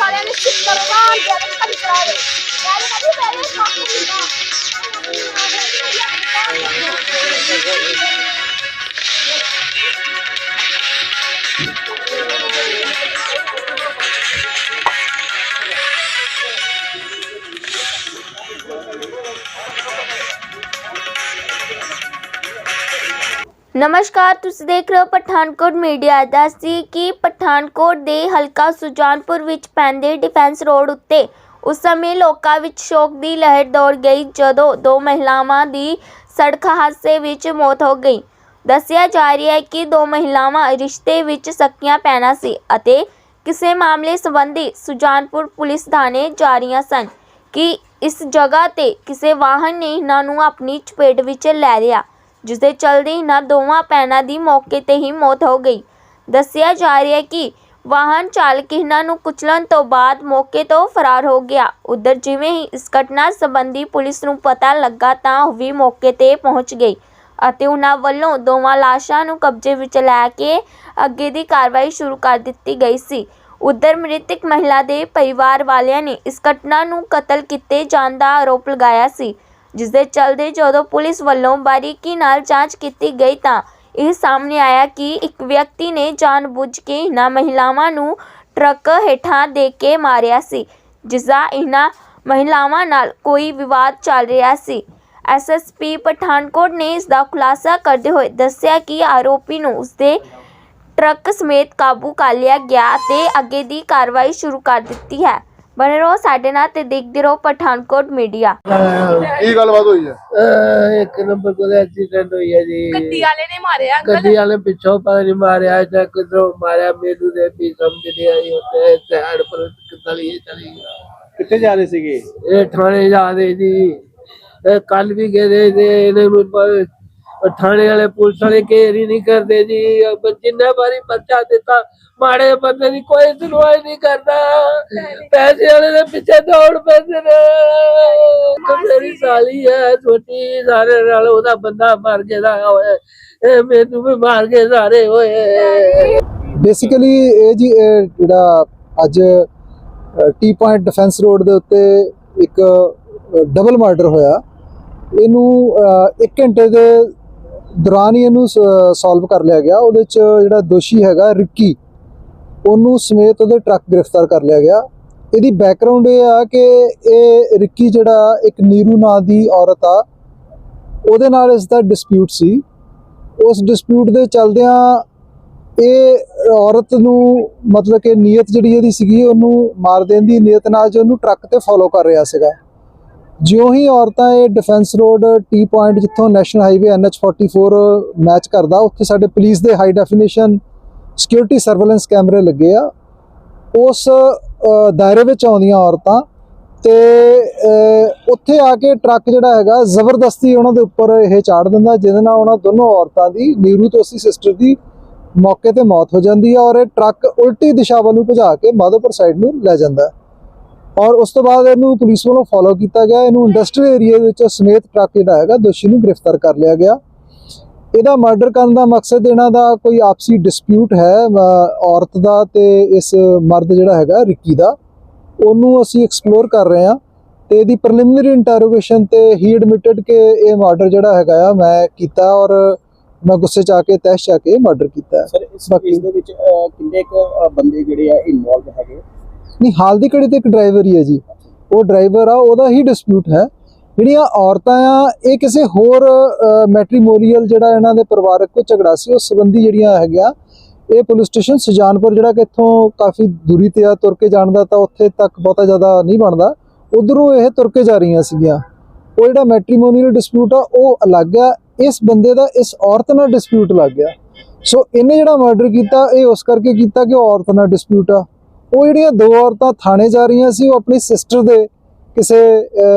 Police ਵਾਲਿਆਂ ਨੇ ਸਿੱਤਰ ਮਾਰ ਦਿਆ ਤੇ ਖੜੀ ਨਮਸਕਾਰ, ਤੁਸੀਂ ਦੇਖ ਰਹੇ ਹੋ ਪਠਾਨਕੋਟ ਮੀਡੀਆ। ਦੱਸਦੀ ਕਿ ਪਠਾਨਕੋਟ ਦੇ ਹਲਕਾ ਸੁਜਾਨਪੁਰ ਵਿੱਚ ਪੈਂਦੇ ਡਿਫੈਂਸ ਰੋਡ ਉੱਤੇ ਉਸ ਸਮੇਂ ਲੋਕਾਂ ਵਿੱਚ ਸ਼ੋਕ ਦੀ ਲਹਿਰ ਦੌੜ ਗਈ, ਜਦੋਂ ਦੋ ਮਹਿਲਾਵਾਂ ਦੀ ਸੜਕ ਹਾਦਸੇ ਵਿੱਚ ਮੌਤ ਹੋ ਗਈ। ਦੱਸਿਆ ਜਾ ਰਿਹਾ ਹੈ ਕਿ ਦੋ ਮਹਿਲਾਵਾਂ ਰਿਸ਼ਤੇ ਵਿੱਚ ਸਕੀਆਂ ਪੈਣਾ ਸੀ ਅਤੇ ਕਿਸੇ ਮਾਮਲੇ ਸੰਬੰਧੀ ਸੁਜਾਨਪੁਰ ਪੁਲਿਸ ਥਾਣੇ ਜਾ ਰਹੀਆਂ ਸਨ ਕਿ ਇਸ ਜਗ੍ਹਾ ਤੇ ਕਿਸੇ ਵਾਹਨ ਨੇ ਇਹਨਾਂ ਨੂੰ ਆਪਣੀ ਚਪੇਟ ਵਿੱਚ ਲੈ ਲਿਆ। ਜਿਸ ਦੇ ਚਲਦੇ ਇਹਨਾਂ ਦੋਵਾਂ ਭੈਣਾਂ ਦੀ ਮੌਕੇ ਤੇ ਹੀ ਮੌਤ ਹੋ ਗਈ। ਦੱਸਿਆ ਜਾ ਰਿਹਾ ਹੈ ਕਿ ਵਾਹਨ ਚਾਲਕ ਇਹਨਾਂ ਨੂੰ ਕੁਚਲਣ ਤੋਂ ਬਾਅਦ ਮੌਕੇ ਤੋਂ ਫਰਾਰ ਹੋ ਗਿਆ। ਉਧਰ ਜਿਵੇਂ ਹੀ ਇਸ ਘਟਨਾ ਸੰਬੰਧੀ ਪੁਲਿਸ ਨੂੰ ਪਤਾ ਲੱਗਾ ਤਾਂ ਉਹ ਵੀ ਮੌਕੇ ਤੇ ਪਹੁੰਚ ਗਈ ਅਤੇ ਉਹਨਾਂ ਵੱਲੋਂ ਦੋਵਾਂ ਲਾਸ਼ਾਂ ਨੂੰ ਕਬਜ਼ੇ ਵਿੱਚ ਲੈ ਕੇ ਅੱਗੇ ਦੀ ਕਾਰਵਾਈ ਸ਼ੁਰੂ ਕਰ ਦਿੱਤੀ ਗਈ ਸੀ। ਉਧਰ ਮ੍ਰਿਤਕ ਮਹਿਲਾ ਦੇ ਪਰਿਵਾਰ ਵਾਲਿਆਂ ਨੇ ਇਸ ਘਟਨਾ ਨੂੰ ਕਤਲ ਕੀਤੇ ਜਾਣ ਦਾ ਆਰੋਪ ਲਗਾਇਆ ਸੀ। ਜਿਸ ਦੇ ਚਲਦੇ ਜਦੋਂ ਪੁਲਿਸ ਵੱਲੋਂ ਬਾਰੀਕੀ ਨਾਲ ਜਾਂਚ ਕੀਤੀ ਗਈ ਤਾਂ ਇਹ ਸਾਹਮਣੇ ਆਇਆ ਕਿ ਇੱਕ ਵਿਅਕਤੀ ਨੇ ਜਾਣਬੁੱਝ ਕੇ ਇਹਨਾਂ ਮਹਿਲਾਵਾਂ ਨੂੰ ਟਰੱਕ ਹੇਠਾਂ ਦੇ ਕੇ ਮਾਰਿਆ ਸੀ ਜਿਸ ਦਾ ਇਹਨਾਂ ਮਹਿਲਾਵਾਂ ਨਾਲ ਕੋਈ ਵਿਵਾਦ ਚੱਲ ਰਿਹਾ ਸੀ। ਐਸਐਸਪੀ ਪਠਾਨਕੋਟ ਨੇ ਇਸ ਦਾ ਖੁਲਾਸਾ ਕਰਦੇ ਹੋਏ ਦੱਸਿਆ ਕਿ ਆਰੋਪੀ ਨੂੰ ਉਸਦੇ ਟਰੱਕ ਸਮੇਤ ਕਾਬੂ ਕਰ ਲਿਆ ਗਿਆ ਅਤੇ ਅੱਗੇ ਦੀ ਕਾਰਵਾਈ ਸ਼ੁਰੂ ਕਰ ਦਿੱਤੀ ਹੈ। ਬਣੇ ਰਹੋ ਸਾਡੇ ਨਾਲ ਤੇ ਦੇਖਦੇ ਰਹੋ ਪਠਾਨਕੋਟ ਮੀਡੀਆ। ਕੀ ਗੱਲਬਾਤ ਹੋਈ ਹੈ? ਅਹ ਇੱਕ ਨੰਬਰ ਕੋਲ ਐਕਸੀਡੈਂਟ ਹੋਈ ਹੈ ਜੀ। ਗੱਡੀ ਵਾਲੇ ਨੇ ਮਾਰਿਆ ਅੰਕਲ? ਗੱਡੀ ਵਾਲੇ ਪਿੱਛੋਂ ਪਤਾ ਨਹੀਂ ਮਾਰਿਆ ਜਾਂ ਕਿਧਰੋਂ ਮਾਰਿਆ ਮੈਨੂੰ ਦੇ ਵੀ ਸਮਝ ਨਹੀਂ ਆਈ ਉੱਤੇ ਸਾਈਡ ਪਰ ਕਿੱਦਾਂ ਚਲੀ ਗਿਆ ਕਿੱਥੇ ਜਾ ਰਹੇ ਸੀਗੇ? ਇਹ ਥਾਣੇ ਜੀ ਇਹ ਕੱਲ ਵੀ ਗਏ ਤੇ ਇਹਨੇ ਨੂੰ ਪ- ਥਾਣੇ ਵਾਲੇ ਪੁਲਿਸ ਵਾਲੇ ਹੀ ਨਹੀਂ ਕਰਦੇ ਜੀ। ਜਿੰਨੇ ਵਾਰੀ ਪਰਚਾ ਦਿੱਤਾ ਮਾੜੇ ਬੰਦੇ ਦੀ ਕੋਈ ਸੁਣਵਾਈ ਨਹੀਂ ਕਰਦਾ। ਪੈਸੇ ਵਾਲੇ ਦੇ ਪਿੱਛੇ ਦੌੜ ਪੈਂਦੇ ਨੇ। ਮੇਰੀ ਸਾਲੀ ਹੈ ਛੋਟੀ ਸਾਰੇ ਨਾਲ ਉਹਦਾ ਬੰਦਾ ਮਰ ਗਿਆ ਹੋਏ ਇਹ ਮੈਨੂੰ ਵੀ ਮਾਰ ਕੇ ਸਾਰੇ ਹੋਏ। ਬੇਸਿਕਲੀ ਇਹ ਜੀ ਜਿਹੜਾ ਅੱਜ ਟੀ ਪੁਆਇੰਟ ਡਿਫੈਂਸ ਰੋਡ ਦੇ ਉੱਤੇ ਇੱਕ ਡਬਲ ਮਰਡਰ ਹੋਇਆ। ਇਹਨੂੰ 1 ਘੰਟੇ ਦੇ ਦੌਰਾਨ ਹੀ ਇਹਨੂੰ ਸੋਲਵ ਕਰ ਲਿਆ ਗਿਆ। ਉਹਦੇ ਚ ਜਿਹੜਾ ਦੋਸ਼ੀ ਹੈਗਾ ਰਿੱਕੀ, ਉਹਨੂੰ ਸਮੇਤ ਉਹਦੇ ਟਰੱਕ ਗ੍ਰਿਫਤਾਰ ਕਰ ਲਿਆ ਗਿਆ। ਇਹਦੀ ਬੈਕਗ੍ਰਾਉਂਡ ਇਹ ਆ ਕਿ ਇਹ ਰਿੱਕੀ ਜਿਹੜਾ ਇੱਕ ਨੀਰੂ ਨਾਂ ਦੀ ਔਰਤ ਆ, ਉਹਦੇ ਨਾਲ ਇਸ ਦਾ ਡਿਸਪਿਊਟ ਸੀ। ਉਸ ਡਿਸਪਿਊਟ ਦੇ ਚਲਦਿਆਂ ਇਹ ਔਰਤ ਨੂੰ ਮਤਲਬ ਕਿ ਨੀਅਤ ਜਿਹੜੀ ਇਹਦੀ ਸੀਗੀ, ਉਹਨੂੰ ਮਾਰ ਦੇਣ ਦੀ ਨੀਅਤ ਨਾਲ ਜੋ ਉਹਨੂੰ ਟਰੱਕ ਤੇ ਫੋਲੋ ਕਰ ਰਿਹਾ ਸੀਗਾ। ਜਿਉਂ ਹੀ ਔਰਤਾਂ ਇਹ ਡਿਫੈਂਸ ਰੋਡ ਟੀ ਪੁਆਇੰਟ ਜਿੱਥੋਂ ਨੈਸ਼ਨਲ ਹਾਈਵੇ NH44 ਮੈਚ ਕਰਦਾ, ਉੱਥੇ ਸਾਡੇ ਪੁਲਿਸ ਦੇ ਹਾਈ ਡੈਫੀਨੇਸ਼ਨ ਸਿਕਿਉਰਿਟੀ ਸਰਵੇਲੈਂਸ ਕੈਮਰੇ ਲੱਗੇ ਆ। ਉਸ ਦਾਇਰੇ ਵਿੱਚ ਆਉਂਦੀਆਂ ਔਰਤਾਂ ਤੇ ਉੱਥੇ ਆ ਕੇ ਟਰੱਕ ਜਿਹੜਾ ਹੈਗਾ ਜ਼ਬਰਦਸਤੀ ਉਹਨਾਂ ਦੇ ਉੱਪਰ ਇਹ ਚਾੜ ਦਿੰਦਾ, ਜਿਹਦੇ ਨਾਲ ਉਹਨਾਂ ਦੋਨੋਂ ਔਰਤਾਂ ਦੀ, ਨੀਰੂ ਤੋਂ ਸਿਸਟਰ ਦੀ ਮੌਕੇ ਤੇ ਮੌਤ ਹੋ ਜਾਂਦੀ ਹੈ ਔਰ ਇਹ ਟਰੱਕ ਉਲਟੀ ਦਿਸ਼ਾ ਵੱਲ ਨੂੰ ਭਜਾ ਕੇ ਮਾਧੋਪੁਰ ਸਾਈਡ ਨੂੰ ਲੈ ਜਾਂਦਾ। ਹੈ ਔਰ ਉਸ ਤੋਂ ਬਾਅਦ ਇਹਨੂੰ ਪੁਲਿਸ ਵੱਲੋਂ ਫੋਲੋ ਕੀਤਾ ਗਿਆ। ਇਹਨੂੰ ਇੰਡਸਟਰੀਅਲ ਏਰੀਆ ਵਿੱਚ ਸਮੇਤ ਟਰੱਕ ਜਿਹੜਾ ਹੈਗਾ ਦੋਸ਼ੀ ਨੂੰ ਗ੍ਰਿਫਤਾਰ ਕਰ ਲਿਆ ਗਿਆ। ਇਹਦਾ ਮਰਡਰ ਕਰਨ ਦਾ ਮਕਸਦ ਇਹਨਾਂ ਦਾ ਕੋਈ ਆਪਸੀ ਡਿਸਪਿਊਟ ਹੈ ਔਰਤ ਦਾ ਤੇ ਇਸ ਮਰਦ ਜਿਹੜਾ ਹੈਗਾ ਰਿੱਕੀ ਦਾ। ਉਹਨੂੰ ਅਸੀਂ ਐਕਸਪਲੋਰ ਕਰ ਰਹੇ ਹਾਂ ਤੇ ਇਹਦੀ ਪ੍ਰੀਲਿਮਿਨਰੀ ਇੰਟਰੋਗੇਸ਼ਨ ਤੇ ਹੀ ਐਡਮਿਟਡ ਕਿ ਇਹ ਮਰਡਰ ਜਿਹੜਾ ਹੈਗਾ ਆ ਮੈਂ ਕੀਤਾ ਔਰ ਮੈਂ ਗੁੱਸੇ ਚ ਆ ਕੇ ਚ ਆ ਕੇ ਮਰਡਰ ਕੀਤਾ। ਸਰ ਇਸ ਕੇਸ ਦੇ ਵਿੱਚ ਕਿੰਨੇ ਕੁ ਬੰਦੇ ਜਿਹੜੇ ਆ ਇਨਵੋਲਵ ਹੈਗੇ? ਨਹੀਂ, ਹਾਲ ਦੀ ਘੜੀ ਤੇ ਇੱਕ ਡਰਾਈਵਰ ਹੀ ਹੈ ਜੀ? ਉਹ ਡਰਾਈਵਰ ਆ, ਉਹਦਾ ਹੀ ਡਿਸਪਿਊਟ ਹੈ। ਜਿਹੜੀਆਂ ਔਰਤਾਂ ਆ, ਇਹ ਕਿਸੇ ਹੋਰ ਮੈਟ੍ਰੀਮੋਨੀਅਲ ਜਿਹੜਾ ਇਹਨਾਂ ਦੇ ਪਰਿਵਾਰਕ ਕੋ ਝਗੜਾ ਸੀ, ਉਸ ਸੰਬੰਧੀ ਜਿਹੜੀਆਂ ਹੈਗੀਆਂ, ਇਹ ਪੁਲਿਸ ਸਟੇਸ਼ਨ ਸੁਜਾਨਪੁਰ, ਜਿਹੜਾ ਕਿ ਇੱਥੋਂ ਕਾਫੀ ਦੂਰੀ ਤੇ ਆ, ਤੁਰ ਕੇ ਜਾਣ ਦਾ ਤਾਂ ਉੱਥੇ ਤੱਕ ਬਹੁਤਾ ਜ਼ਿਆਦਾ ਨਹੀਂ ਬਣਦਾ। ਉਧਰੋਂ ਇਹ ਤੁਰ ਕੇ ਜਾ ਰਹੀਆਂ ਸੀਗੀਆਂ। ਉਹ ਜਿਹੜਾ ਮੈਟ੍ਰੀਮੋਨੀਅਲ ਡਿਸਪਿਊਟ ਆ, ਉਹ ਅਲੱਗ ਆ। ਇਸ ਬੰਦੇ ਦਾ, ਇਸ ਔਰਤ ਨਾਲ ਡਿਸਪਿਊਟ ਲੱਗ ਗਿਆ। ਸੋ ਇਹਨੇ ਜਿਹੜਾ ਮਰਡਰ ਕੀਤਾ, ਇਹ ਉਸ ਕਰਕੇ ਕੀਤਾ ਕਿ ਉਹ ਔਰਤ ਨਾਲ ਡਿਸਪਿਊਟ ਆ? ਉਹ ਜਿਹੜੀਆਂ ਦੋ ਔਰਤਾਂ ਥਾਣੇ ਜਾ ਰਹੀਆਂ ਸੀ ਉਹ ਆਪਣੀ ਸਿਸਟਰ ਦੇ ਕਿਸੇ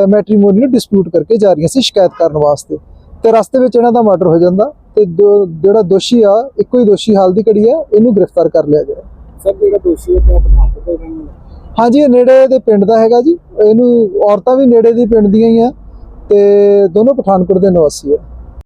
ਮੈਟ੍ਰੀਮੋਨੀਅਲ ਡਿਸਪਿਊਟ ਕਰਕੇ ਜਾ ਰਹੀਆਂ ਸੀ ਸ਼ਿਕਾਇਤ ਕਰਨ ਵਾਸਤੇ। ਤੇ ਰਸਤੇ ਵਿੱਚ ਇਹਨਾਂ ਦਾ ਮਰਡਰ ਹੋ ਜਾਂਦਾ ਤੇ ਜਿਹੜਾ ਦੋਸ਼ੀ ਆ ਇੱਕੋ ਹੀ ਦੋਸ਼ੀ ਹਾਲ ਦੀ ਘੜੀ ਆ ਇਹਨੂੰ ਗ੍ਰਿਫਤਾਰ ਕਰ ਲਿਆ ਗਿਆ। ਸਰ ਜਿਹੜਾ ਦੋਸ਼ੀ ਹੈ ਉਹ ਪਠਾਨਕੋਟ ਦੇ ਰਹਿਣ ਵਾਲਾ ਹਾਂਜੀ ਇਹ ਨੇੜੇ ਦੇ ਪਿੰਡ ਦਾ ਹੈਗਾ ਜੀ। ਇਹਨੂੰ ਔਰਤਾਂ ਵੀ ਨੇੜੇ ਦੀ ਪਿੰਡ ਦੀਆਂ ਹੀ ਆ ਤੇ ਦੋਨੋਂ ਪਠਾਨਕੋਟ ਦੇ ਨਿਵਾਸੀ ਆ।